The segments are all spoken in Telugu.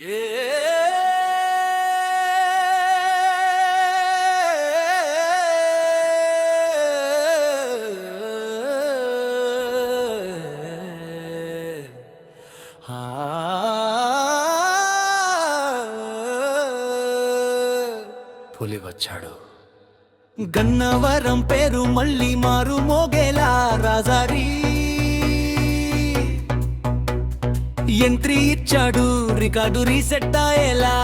పులి వచ్చాడు గన్నవరం పేరు మళ్ళీ మారు మోగేలా రాజారీ. ఎంట్రీ ఇచ్చాడు రికార్డు రీసెట్ అయ్యేలా.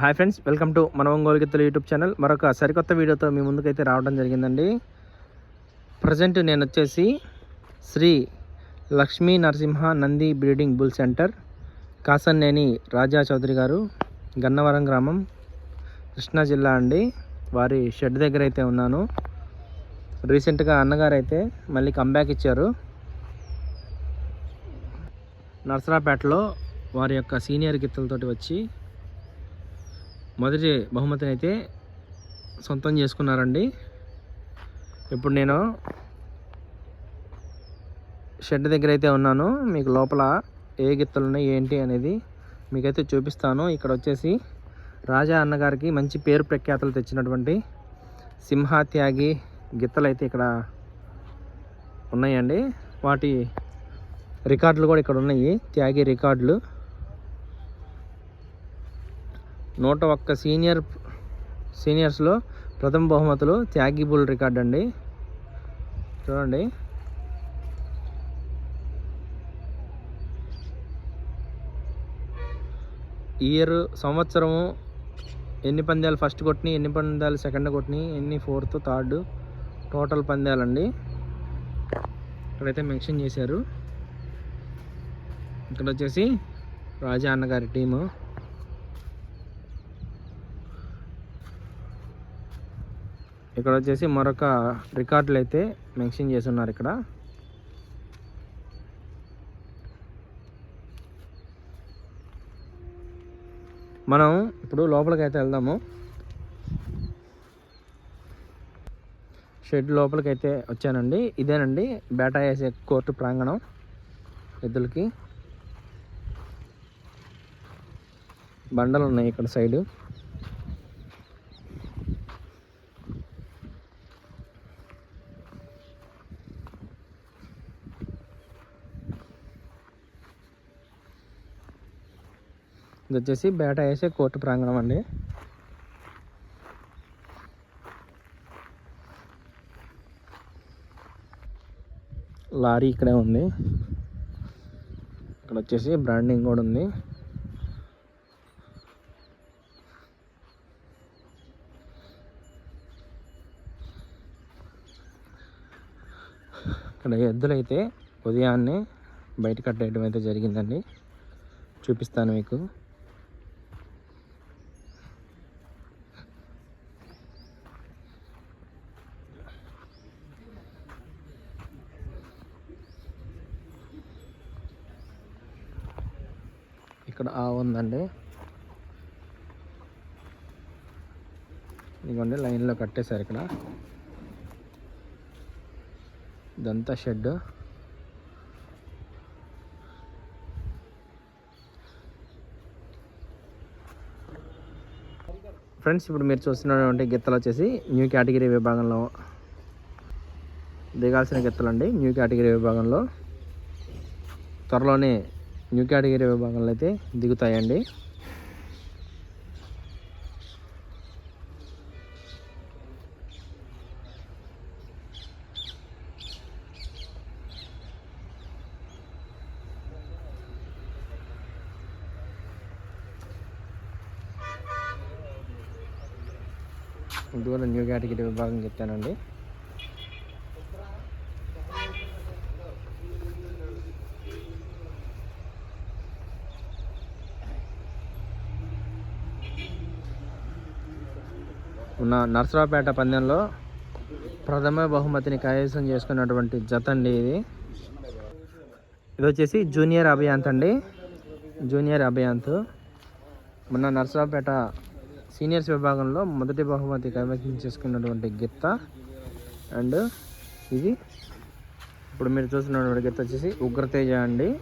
హాయ్ ఫ్రెండ్స్ వెల్కమ్ టు మన ఒంగోలు గిత్తలు యూట్యూబ్ ఛానల్. మరొక సరికొత్త వీడియోతో మీ ముందుకైతే రావడం జరిగిందండి. ప్రజెంట్ నేను వచ్చేసి Sri Lakshmi Narasimha Nandi breeding bull centre Kasanneni Raja Chowdary garu Gannavaram గ్రామం కృష్ణా జిల్లా అండి. వారి షెడ్ దగ్గర అయితే ఉన్నాను. రీసెంట్గా అన్నగారు అయితే మళ్ళీ కంబ్యాక్ ఇచ్చారు. నర్సరాపేటలో వారి యొక్క సీనియర్ గిత్తలతోటి వచ్చి మొదటి బహుమతిని అయితే సొంతం చేసుకున్నారండి. ఇప్పుడు నేను షెడ్ దగ్గర అయితే ఉన్నాను. మీకు లోపల ఏ గిత్తలు ఉన్నాయి ఏంటి అనేది మీకైతే చూపిస్తాను. ఇక్కడ వచ్చేసి రాజా అన్నగారికి మంచి పేరు ప్రఖ్యాతలు తెచ్చినటువంటి సింహాత్యాగి గిత్తలు అయితే ఇక్కడ ఉన్నాయండి. వాటి రికార్డులు కూడా ఇక్కడ ఉన్నాయి. త్యాగి రికార్డులు. నూట ఒక్క సీనియర్ సీనియర్స్లో ప్రథమ బహుమతులు త్యాగి బుల్ రికార్డ్ అండి. చూడండి. ఇయర్ సంవత్సరము ఎన్ని పందాలు ఫస్ట్ కొట్టినాయి ఎన్ని పందాలు సెకండ్ కొట్టినాయి ఎన్ని ఫోర్త్ థర్డ్ టోటల్ పందాలండి. ఇక్కడైతే మెన్షన్ చేశారు. ఇక్కడ వచ్చేసి రాజా అన్నగారి టీము. ఇక్కడ వచ్చేసి మరొక రికార్డులు అయితే మెన్షన్ చేసి ఉన్నారు ఇక్కడ. మనం ఇప్పుడు లోపలికి అయితే వెళ్దాము. షెడ్ లోపలికి అయితే వచ్చానండి. ఇదేనండి బేటా వేసే కోర్టు ప్రాంగణం ఎద్దులకి. బండలు ఉన్నాయి ఇక్కడ సైడు. ఇది వచ్చేసి బేట వేసే కోర్టు ప్రాంగణం అండి. లారీ ఇక్కడే ఉంది. ఇక్కడ వచ్చేసి బ్రాండింగ్ కూడా ఉంది. ఇక్కడ ఎద్దులైతే ఉదయాన్నే బయట కట్టేయడం అయితే జరిగిందండి. చూపిస్తాను మీకు. ఇక్కడ ఆవు ఉందండి. ఇదిగోండి లైన్లో కట్టేశారు ఇక్కడ. ఇదంతా షెడ్ ఫ్రెండ్స్ ఇప్పుడు మీరు చూస్తున్నటువంటి గిత్తలు వచ్చేసి న్యూ కేటగిరీ విభాగంలో దిగాల్సిన గిత్తలు అండి న్యూ కేటగిరీ విభాగంలో త్వరలోనే న్యూ కేటగిరీ విభాగంలో అయితే దిగుతాయండి. ఇందువల్ల న్యూ కేటగిరీ విభాగం చెప్తానండి. ఉన్న నర్సరావుపేట పందెంలో ప్రథమ బహుమతిని కైవసం చేసుకున్నటువంటి జత అండి ఇది. ఇది వచ్చేసి జూనియర్ అభియాంత్ అండి. జూనియర్ అభియాంత్. మొన్న నర్సరావుపేట సీనియర్స్ విభాగంలో మొదటి బహుమతి కైవసం చేసుకున్నటువంటి గిత్త. అండ్ ఇది ఇప్పుడు మీరు చూస్తున్నటువంటి గిత్త వచ్చేసి ఉగ్రతేజ అండి.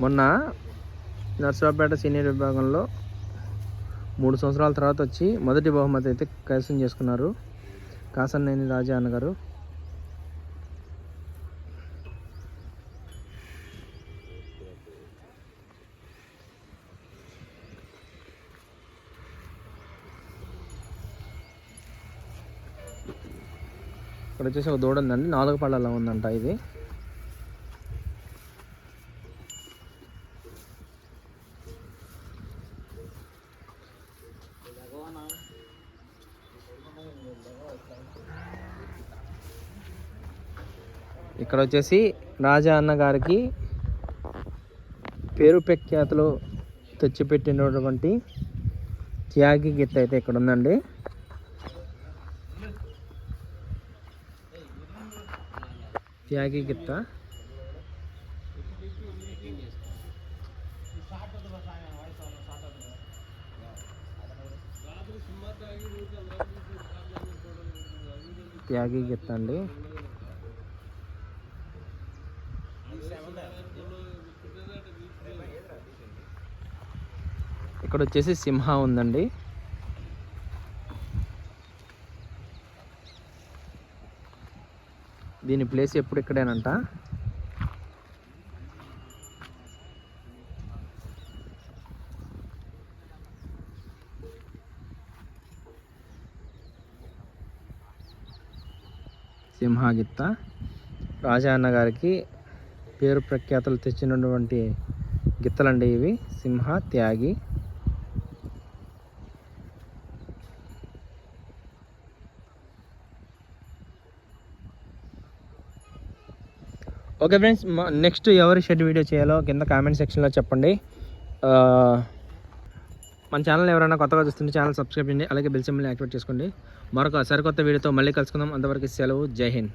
మొన్న నర్సరావుపేట సీనియర్ విభాగంలో మూడు సంవత్సరాల తర్వాత వచ్చి మొదటి బహుమతి అయితే కైవసం చేసుకున్నారు. కాసన్నేని రాజా అన్నగారు. ఇక్కడ వచ్చేసి ఒక దూడ ఉందండి నాలుగు పళ్ళలో ఉందంట ఇది. ఇక్కడ వచ్చేసి రాజా అన్న గారికి పేరు ప్రఖ్యాతులు తెచ్చిపెట్టినటువంటి త్యాగి గీత అయితే ఇక్కడ ఉందండి. త్యాగి గీత త్యాగి గిత్త అండి ఇక్కడ వచ్చేసి సింహ ఉందండి. దీని ప్లేస్ ఎప్పుడు ఇక్కడేనంట? మహాగిత్త రాజా అన్నగారికి పేరు ప్రఖ్యాతలు తెచ్చినటువంటి గిత్తలండి ఇవి. Simha Tyagi. Okay friends next ఎవరి షెడ్ వీడియో చేయాలో కింద కామెంట్ సెక్షన్లో చెప్పండి. మన ఛానల్ ఎవరైనా కొత్తగా చూస్తుంటే ఛానల్ సబ్స్క్రైబ్ చేయండి అలాగే బెల్ సింబల్ని యాక్టివేట్ చేసుకోండి. మరొక సరికొత్త వీడియోతో మళ్ళీ కలుసుకుందాం. అంతవరకు సెలవు. జై హింద్.